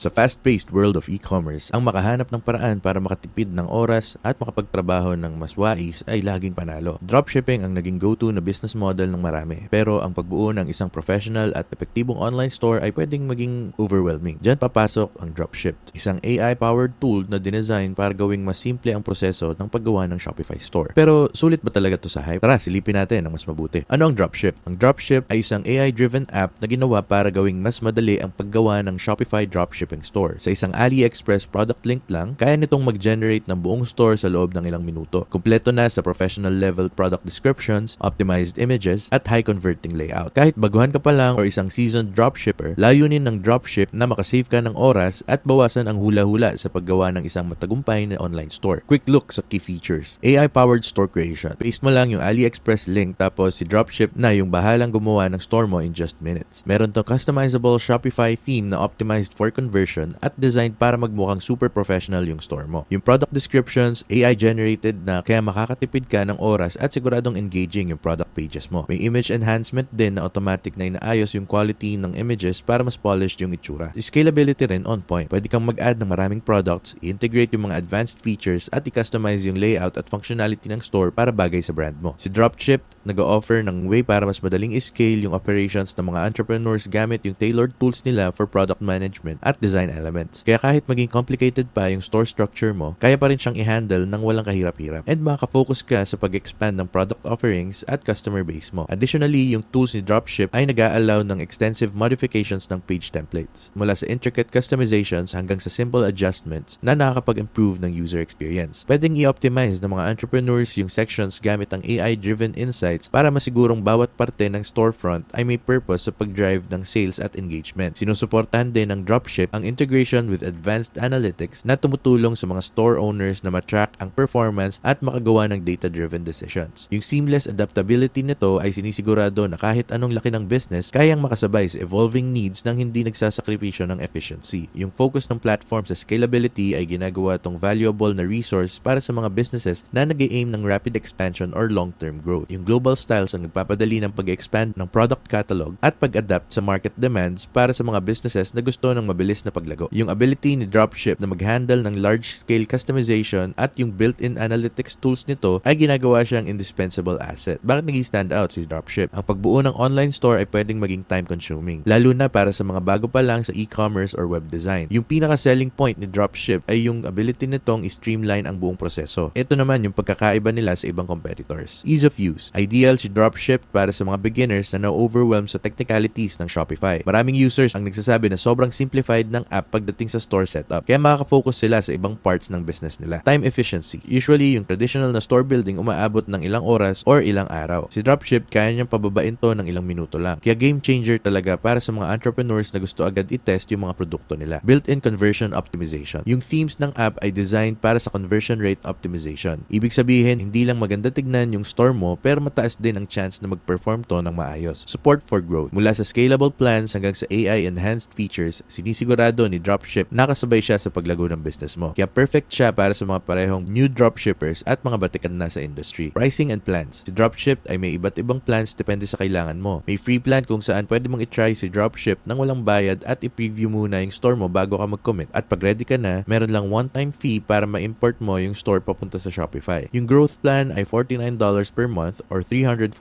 Sa fast-paced world of e-commerce, ang makahanap ng paraan para makatipid ng oras at makapagtrabaho ng mas wais ay laging panalo. Dropshipping ang naging go-to na business model ng marami. Pero ang pagbuo ng isang professional at epektibong online store ay pwedeng maging overwhelming. Diyan papasok ang Dropship, isang AI-powered tool na dinesign para gawing mas simple ang proseso ng paggawa ng Shopify store. Pero sulit ba talaga to sa hype? Tara, silipin natin ang mas mabuti. Ano ang Dropship? Ang Dropship ay isang AI-driven app na ginawa para gawing mas madali ang paggawa ng Shopify dropshipping store. Sa isang AliExpress product link lang, kaya nitong mag-generate ng buong store sa loob ng ilang minuto. Kumpleto na sa professional level product descriptions, optimized images, at high converting layout. Kahit baguhan ka pa lang or isang seasoned dropshipper, layunin ng dropship na makasave ka ng oras at bawasan ang hula-hula sa paggawa ng isang matagumpay na online store. Quick look sa key features. AI-powered store creation. Paste mo lang yung AliExpress link tapos si dropship na yung bahalang gumawa ng store mo in just minutes. Meron to customizable Shopify theme na optimized for conversion at designed para magmukhang super professional yung store mo. Yung product descriptions, AI generated na kaya makakatipid ka ng oras at siguradong engaging yung product pages mo. May image enhancement din na automatic na inaayos yung quality ng images para mas polished yung itsura. Scalability rin on point. Pwede kang mag-add ng maraming products, i-integrate yung mga advanced features at i-customize yung layout at functionality ng store para bagay sa brand mo. Si Dropship nag-offer ng way para mas madaling i-scale yung operations ng mga entrepreneurs gamit yung tailored tools nila for product management at design elements. Kaya kahit maging complicated pa yung store structure mo, kaya pa rin siyang i-handle ng walang kahirap-hirap. And makaka-focus ka sa pag-expand ng product offerings at customer base mo. Additionally, yung tools ni Dropship ay nag-a-allow ng extensive modifications ng page templates. Mula sa intricate customizations hanggang sa simple adjustments na nakakapag-improve ng user experience. Pwedeng i-optimize ng mga entrepreneurs yung sections gamit ang AI-driven insights para masigurong bawat parte ng storefront ay may purpose sa pag-drive ng sales at engagement. Sinusuportahan din ng Dropship ang integration with advanced analytics na tumutulong sa mga store owners na matrack ang performance at makagawa ng data-driven decisions. Yung seamless adaptability nito ay sinisigurado na kahit anong laki ng business, kayang makasabay sa evolving needs ng hindi nagsasakripisyo ng efficiency. Yung focus ng platform sa scalability ay ginagawa tong valuable na resource para sa mga businesses na nag aim ng rapid expansion or long-term growth. Yung global styles ang nagpapadali ng pag-expand ng product catalog at pag-adapt sa market demands para sa mga businesses na gusto ng mabilis na paglago. Yung ability ni Dropship na mag-handle ng large-scale customization at yung built-in analytics tools nito ay ginagawa siyang indispensable asset. Bakit naging stand out si Dropship? Ang pagbuo ng online store ay pwedeng maging time-consuming, lalo na para sa mga bago pa lang sa e-commerce or web design. Yung pinaka-selling point ni Dropship ay yung ability nitong i-streamline ang buong proseso. Ito naman yung pagkakaiba nila sa ibang competitors. Ease of use. Ideal si Dropship para sa mga beginners na na-overwhelm sa technicalities ng Shopify. Maraming users ang nagsasabi na sobrang simplified ng app pagdating sa store setup, kaya makaka-focus sila sa ibang parts ng business nila. Time efficiency. Usually, yung traditional na store building umaabot ng ilang oras or ilang araw. Si Dropship, kaya niyang pababain to ng ilang minuto lang. Kaya game changer talaga para sa mga entrepreneurs na gusto agad i-test yung mga produkto nila. Built-in conversion optimization. Yung themes ng app ay designed para sa conversion rate optimization. Ibig sabihin, hindi lang maganda tignan yung store mo, pero mataas din ang chance na mag-perform to ng maayos. Support for growth. Mula sa scalable plans hanggang sa AI-enhanced features, sinisigurado ni Dropship nakasabay siya sa paglago ng business mo. Kaya perfect siya para sa mga parehong new dropshippers at mga batikan na sa industry. Pricing and plans. Si Dropship ay may iba't ibang plans depende sa kailangan mo. May free plan kung saan pwede mong i-try si Dropship nang walang bayad at i-preview muna yung store mo bago ka mag-commit. At pag ready ka na, meron lang one-time fee para ma-import mo yung store papunta sa Shopify. Yung growth plan ay $49 per month or $348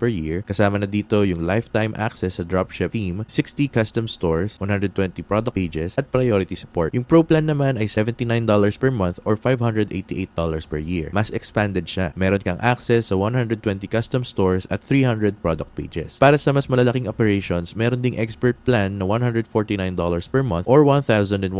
per year. Kasama na dito yung lifetime access sa Dropship theme, 60 custom stores, 120 product pages, at priority support. Yung Pro plan naman ay $79 per month or $588 per year. Mas expanded siya. Meron kang access sa 120 custom stores at 300 product pages. Para sa mas malalaking operations, meron ding expert plan na $149 per month or $1,188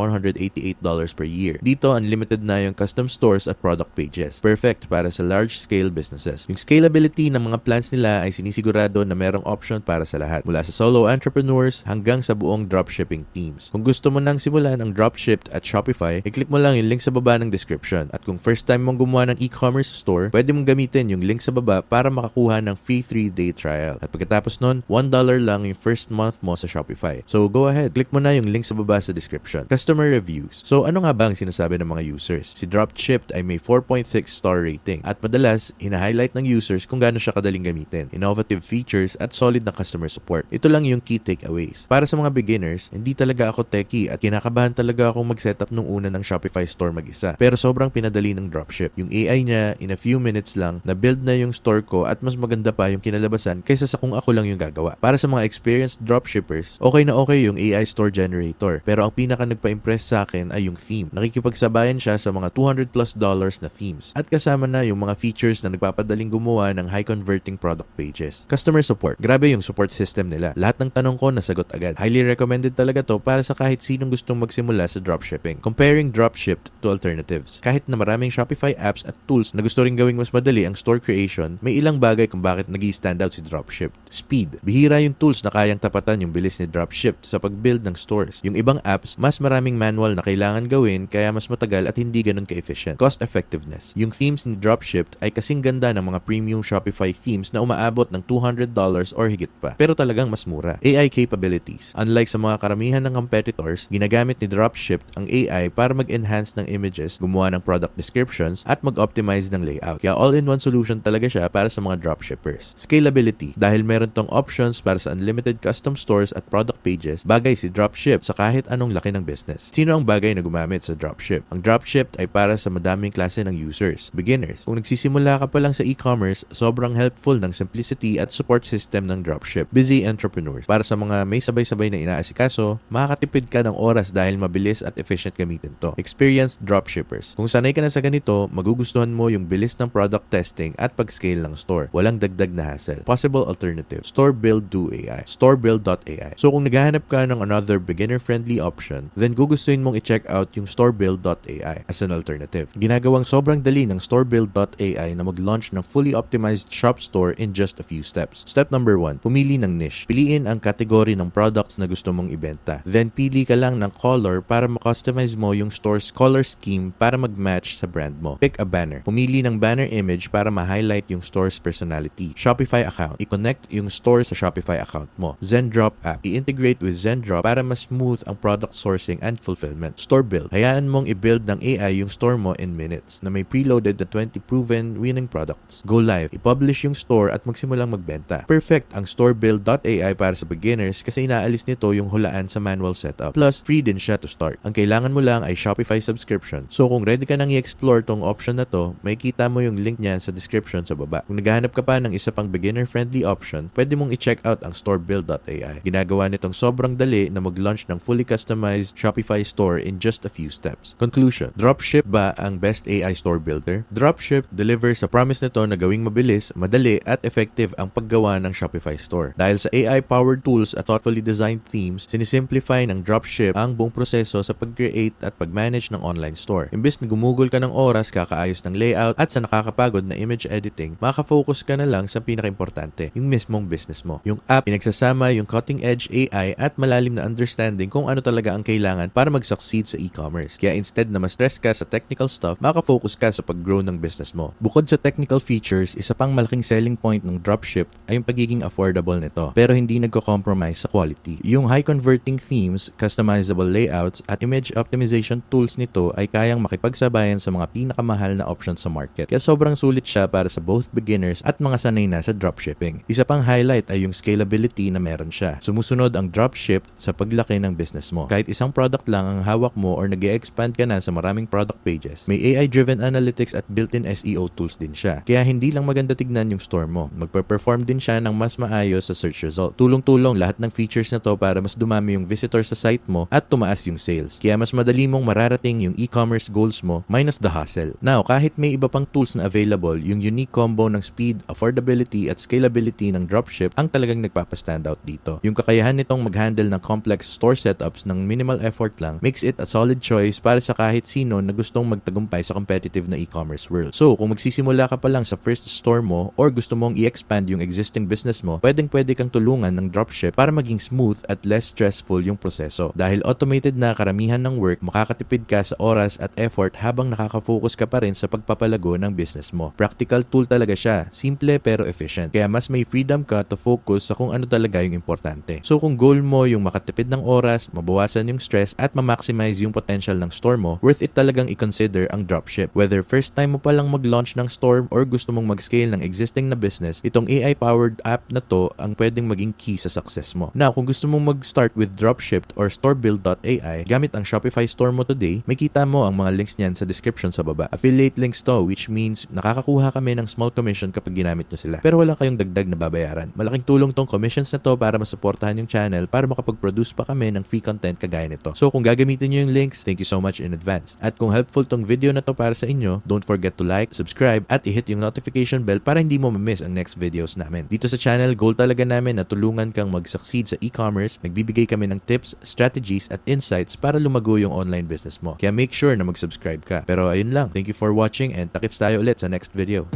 per year. Dito, unlimited na yung custom stores at product pages. Perfect para sa large-scale businesses. Yung scalability ng mga plans nila ay sinisigurado na merong option para sa lahat. Mula sa solo entrepreneurs hanggang sa buong dropshipping teams. Kung gusto mo nang simulan ang dropship at Shopify, i-click mo lang yung link sa baba ng description. At kung first time mong gumawa ng e-commerce store, pwede mong gamitin yung link sa baba para makakuha ng free 3-day trial. At pagkatapos nun, $1 lang yung first month mo sa Shopify. So go ahead, click mo na yung link sa baba sa description. Customer reviews. So ano nga ba ang sinasabi ng mga users? Si Dropship ay may 4.6 star rating at madalas, hina-highlight ng users kung gaano siya kadaling gamitin, innovative features at solid na customer support. Ito lang yung key takeaways. Para sa mga beginners, hindi talaga ako techie at kinakabahan talaga akong mag-setup nung una ng Shopify store mag-isa. Pero sobrang pinadali ng dropship. Yung AI niya, in a few minutes lang, na-build na yung store ko at mas maganda pa yung kinalabasan kaysa sa kung ako lang yung gagawa. Para sa mga experienced dropshippers, okay na okay yung AI store generator. Pero ang pinaka nagpa-impress sa akin ay yung theme. Nakikipagsabayan siya sa mga 200 plus dollars na themes. At kasama na yung mga features na nagpapadaling gumawa ng high converting product pages. Customer support. Grabe yung support system nila. Lahat ng tanong ko nasagot agad. Highly recommended talaga to para sa kahit sinong gustong magsimula sa dropshipping. Comparing dropshipped to alternatives. Kahit na maraming Shopify apps at tools na gusto rin gawing mas madali ang store creation, may ilang bagay kung bakit nag stand out si dropshipped. Speed. Bihira yung tools na kayang tapatan yung bilis ni dropshipped sa pag-build ng stores. Yung ibang apps, mas maraming manual na kailangan gawin kaya mas matagal at hindi ganun ka-efficient. Cost effectiveness. Yung themes ni dropshipped ay kasing ganda ng mga premium Shopify themes na umaabot ng $200 or higit pa. Pero talagang mas mura. AI capabilities. Unlike sa mga karamihan ng competitors, ginagamit ni Dropshipped ang AI para mag-enhance ng images, gumawa ng product descriptions, at mag-optimize ng layout. Kaya all-in-one solution talaga siya para sa mga dropshippers. Scalability. Dahil meron tong options para sa unlimited custom stores at product pages, bagay si Dropship sa kahit anong laki ng business. Sino ang bagay na gumamit sa Dropship? Ang Dropship ay para sa madaming klase ng users. Beginners. Kung nagsisimula ka pa lang sa e-commerce, sobrang helpful ng simplicity at support system ng Dropship. Busy entrepreneurs. Para sa mga may sabay-sabay na inaasikaso, makakatipid ka ng oras dahil mabilis at efficient gamitin to. Experienced dropshippers. Kung sanay ka na sa ganito, magugustuhan mo yung bilis ng product testing at pag-scale ng store. Walang dagdag na hassle. Possible alternative. Store Build Do AI. Storebuild.ai. So kung naghahanap ka ng another beginner-friendly option, then gugustuhin mong i-check out yung Storebuild.ai as an alternative. Ginagawang sobrang dali ng Storebuild.ai na mag-launch ng fully optimized shop store in just a few steps. Step number 1, pumili ng niche. Piliin ang category ng products na gusto mong ibenta. Then pili ka lang ng color para ma-customize mo yung store's color scheme para mag-match sa brand mo. Pick a banner. Pumili ng banner image para ma-highlight yung store's personality. Shopify account. I-connect yung store sa Shopify account mo. Zendrop app. I-integrate with Zendrop para mas smooth ang product sourcing and fulfillment. Store build. Hayaan mong i-build ng AI yung store mo in minutes na may preloaded na 20 proven winning products. Go live. I-publish yung store at magsimulang magbenta. Perfect ang storebuild.ai para sa beginners kasi inaalis nito yung hulaan sa manual setup. Plus, free din siya to start. Ang kailangan mo lang ay Shopify subscription. So kung ready ka nang i-explore tong option na to, may kita mo yung link niyan sa description sa baba. Kung naghahanap ka pa ng isa pang beginner-friendly option, pwede mong i-check out ang storebuild.ai. Ginagawa nitong sobrang dali na mag-launch ng fully customized Shopify store in just a few steps. Conclusion, Dropship ba ang best AI store builder? Dropship delivers sa promise nito na gawing mabilis, madali at effective ang paggawa ng Shopify store. Dahil sa AI-powered tools at thoughtfully designed themes, sinisimplify ng Dropship ang buong proseso sa pag-create at pag-manage ng online store. Imbis na gumugol ka ng oras, kakaayos ng layout at sa nakakapagod na image editing, makaka-focus ka na lang sa pinaka-importante, yung mismong business mo. Yung app, pinagsasama yung cutting-edge AI at malalim na understanding kung ano talaga ang kailangan para mag-succeed sa e-commerce. Kaya instead na ma-stress ka sa technical stuff, makaka-focus ka sa pag-grow ng business mo. Bukod sa technical features, isa pang malaking selling point ng dropship ay yung pagiging affordable nito. Pero hindi nagko-compromise sa quality. Yung high converting themes, customizable layouts at image optimization tools nito ay kayang makipagsabayan sa mga pinakamahal na options sa market. Kaya sobrang sulit siya para sa both beginners at mga sanay na sa dropshipping. Isa pang highlight ay yung scalability na meron siya. Sumusunod ang dropship sa paglaki ng business mo. Kahit isang product lang ang hawak mo or nag expand ka na sa maraming product pages, may AI-driven analytics at built-in SEO tools din siya. Kaya hindi lang maganda tignan yung store mo. Magpe-perform din siya ng mas maayos sa search result. Tulong-tulong lahat ng features na to para mas dumami yung visitor sa site mo at tumaas yung sales. Kaya mas madali mong mararating yung e-commerce goals mo minus the hassle. Now, kahit may iba pang tools na available, yung unique combo ng speed, affordability at scalability ng dropship ang talagang nagpapastand out dito. Yung kakayahan nitong mag-handle ng complex store setups ng minimal effort lang makes it a solid choice para sa kahit sino na gustong magtagumpay sa competitive na e-commerce world. So, kung magsisimula ka pa lang sa first store mo or gusto mong i-expand yung existing business mo, pwedeng pwede kang tulungan ng dropship para maging smooth at less stressful yung proseso. Dahil automated na karamihan ng work, makakatipid ka sa oras at effort habang nakaka-focus ka pa rin sa pagpapalago ng business mo. Practical tool talaga siya, simple pero efficient. Kaya mas may freedom ka to focus sa kung ano talaga yung importante. So kung goal mo yung makatipid ng oras, mabawasan yung stress at ma-maximize yung potential ng store mo, worth it talagang i-consider ang dropship. Whether first time mo pa lang mag-launch ng store or gusto mong mag-scale ng existing na business, itong AI-powered app na to ang pwedeng maging key sa success mo. Now, kung gusto mong mag-start with dropship JavaScript or storebuild.ai gamit ang Shopify store mo today, may kita mo ang mga links niyan sa description sa baba. Affiliate links to which means nakakakuha kami ng small commission kapag ginamit nyo sila. Pero wala kayong dagdag na babayaran. Malaking tulong tong commissions na to para masuportahan yung channel para makapag-produce pa kami ng free content kagaya nito. So kung gagamitin nyo yung links, thank you so much in advance. At kung helpful tong video na to para sa inyo, don't forget to like, subscribe, at i-hit yung notification bell para hindi mo ma-miss ang next videos namin. Dito sa channel, goal talaga namin na tulungan kang mag-succeed sa e-commerce. Nagbibigay kami ng strategies, at insights para lumago yung online business mo. Kaya make sure na mag-subscribe ka. Pero ayun lang. Thank you for watching and takits tayo ulit sa next video.